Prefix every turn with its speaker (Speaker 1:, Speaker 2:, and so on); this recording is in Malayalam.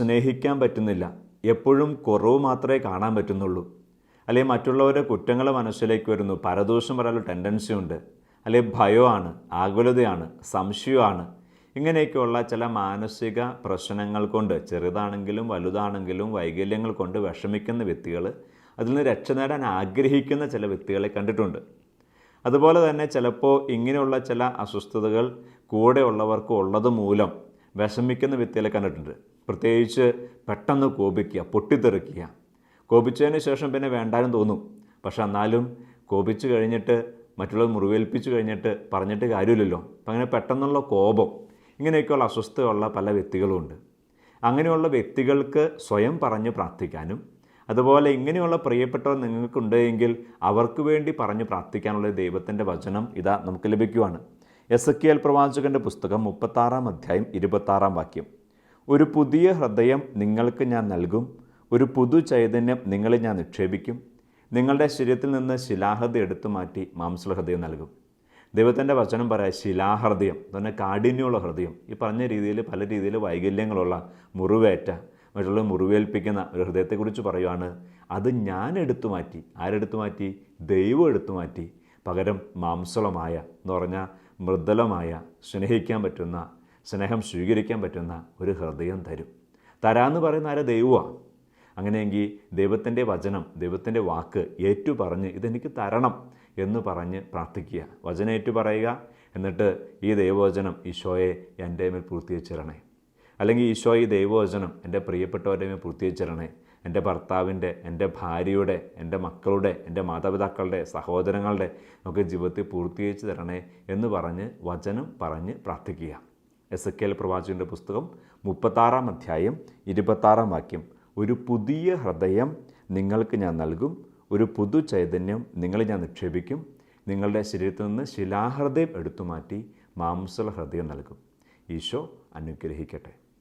Speaker 1: സ്നേഹിക്കാൻ പറ്റുന്നില്ല. എപ്പോഴും കുറവ് മാത്രമേ കാണാൻ പറ്റുന്നുള്ളൂ. അല്ലെങ്കിൽ മറ്റുള്ളവരുടെ കുറ്റങ്ങൾ മനസ്സിലേക്ക് വരുന്നു. പരദോഷം പറയാനുള്ള ടെൻഡൻസി ഉണ്ട്. അല്ലെങ്കിൽ ഭയമാണ് ആകുലതയാണ് സംശയമാണ്. ഇങ്ങനെയൊക്കെയുള്ള ചില മാനസിക പ്രശ്നങ്ങൾ കൊണ്ട് ചെറുതാണെങ്കിലും വലുതാണെങ്കിലും വൈകല്യങ്ങൾ കൊണ്ട് വിഷമിക്കുന്ന വ്യക്തികൾ അതിൽ നിന്ന് രക്ഷ നേടാൻ ആഗ്രഹിക്കുന്ന ചില വ്യക്തികളെ കണ്ടിട്ടുണ്ട്. അതുപോലെ തന്നെ ചിലപ്പോൾ ഇങ്ങനെയുള്ള ചില അസ്വസ്ഥതകൾ കൂടെയുള്ളവർക്ക് ഉള്ളത് മൂലം വിഷമിക്കുന്ന വ്യക്തികളെ കണ്ടിട്ടുണ്ട്. പ്രത്യേകിച്ച് പെട്ടെന്ന് കോപിക്കുക പൊട്ടിത്തെറിക്കുക. കോപിച്ചതിന് ശേഷം പിന്നെ വേണ്ടാനും തോന്നും. പക്ഷെ എന്നാലും കോപിച്ച് കഴിഞ്ഞിട്ട് മറ്റുള്ളവർ മുറിവേൽപ്പിച്ച് കഴിഞ്ഞിട്ട് പറഞ്ഞിട്ട് കാര്യമില്ലല്ലോ. അപ്പം അങ്ങനെ പെട്ടെന്നുള്ള കോപം ഇങ്ങനെയൊക്കെയുള്ള അസ്വസ്ഥതയുള്ള പല വ്യക്തികളുമുണ്ട് അങ്ങനെയുള്ള വ്യക്തികൾക്ക് സ്വയം പറഞ്ഞ് പ്രാർത്ഥിക്കാനും അതുപോലെ ഇങ്ങനെയുള്ള പ്രിയപ്പെട്ടവർ നിങ്ങൾക്കുണ്ടെങ്കിൽ അവർക്ക് വേണ്ടി പറഞ്ഞ് പ്രാർത്ഥിക്കാനുള്ള ദൈവത്തിന്റെ വചനം ഇതാ നമുക്ക് ലഭിക്കുവാണ്. എസ് കെ എൽ പ്രവാചകന്റെ പുസ്തകം മുപ്പത്താറാം അധ്യായം ഇരുപത്താറാം വാക്യം. ഒരു പുതിയ ഹൃദയം നിങ്ങൾക്ക് ഞാൻ നൽകും. ഒരു പുതു ചൈതന്യം നിങ്ങളിൽ ഞാൻ നിക്ഷേപിക്കും. നിങ്ങളുടെ ശരീരത്തിൽ നിന്ന് ശിലാഹൃദയം എടുത്തു മാറ്റി മാംസഹൃദയം നൽകും. ദൈവത്തിന്റെ വചനം പറയാം ശിലാഹൃദയം. തന്നെ കാഠിന്യമുള്ള ഹൃദയം. ഈ പറഞ്ഞ രീതിയിൽ പല രീതിയിൽ വൈകല്യങ്ങളുള്ള മുറിവേറ്റ മറ്റുള്ള മുറിവേൽപ്പിക്കുന്ന ഒരു ഹൃദയത്തെക്കുറിച്ച് പറയുവാണ് അത് ഞാൻ എടുത്തു മാറ്റി. ആരെടുത്തു മാറ്റി? ദൈവം എടുത്തു മാറ്റി. പകരം മാംസളമായ എന്ന് പറഞ്ഞാൽ മൃദുലമായ സ്നേഹിക്കാൻ പറ്റുന്ന സ്നേഹം സ്വീകരിക്കാൻ പറ്റുന്ന ഒരു ഹൃദയം തരും. തരാന്ന് പറയുന്ന ആരെ? ദൈവമാണ് അങ്ങനെയെങ്കിൽ ദൈവത്തിന്റെ വചനം ദൈവത്തിന്റെ വാക്ക് ഏറ്റു പറഞ്ഞ് ഇതെനിക്ക് തരണം എന്ന് പറഞ്ഞ് പ്രാർത്ഥിക്കുക. വചനം ഏറ്റു പറയുക എന്നിട്ട് ഈ ദൈവവചനം ഈശോയെ എന്റെ മേൽ പൂർത്തീകരിച്ചിരണേ. അല്ലെങ്കിൽ ഈശോ ഈ ദൈവവചനം എന്റെ പ്രിയപ്പെട്ടവരുടെ മേൽ പൂർത്തീകരിച്ചിരണേ. എന്റെ ഭർത്താവിന്റെ എന്റെ ഭാര്യയുടെ എന്റെ മക്കളുടെ എന്റെ മാതാപിതാക്കളുടെ സഹോദരങ്ങളുടെ ഒക്കെ ജീവിതത്തിൽ പൂർത്തീകരിച്ച് തരണേ എന്ന് പറഞ്ഞ് വചനം പറഞ്ഞ് പ്രാർത്ഥിക്കുക. എസ് എ കെൽ പ്രവാചകന്റെ പുസ്തകം മുപ്പത്താറാം അധ്യായം ഇരുപത്താറാം വാക്യം. ഒരു പുതിയ ഹൃദയം നിങ്ങൾക്ക് ഞാൻ നൽകും ഒരു പുതു ചൈതന്യം നിങ്ങളെ ഞാൻ നിക്ഷേപിക്കും. നിങ്ങളുടെ ശരീരത്തിൽ നിന്ന് ശിലാഹൃദയം എടുത്തു മാറ്റി മാംസള ഹൃദയം നൽകും. ഈശോ അനുഗ്രഹിക്കട്ടെ.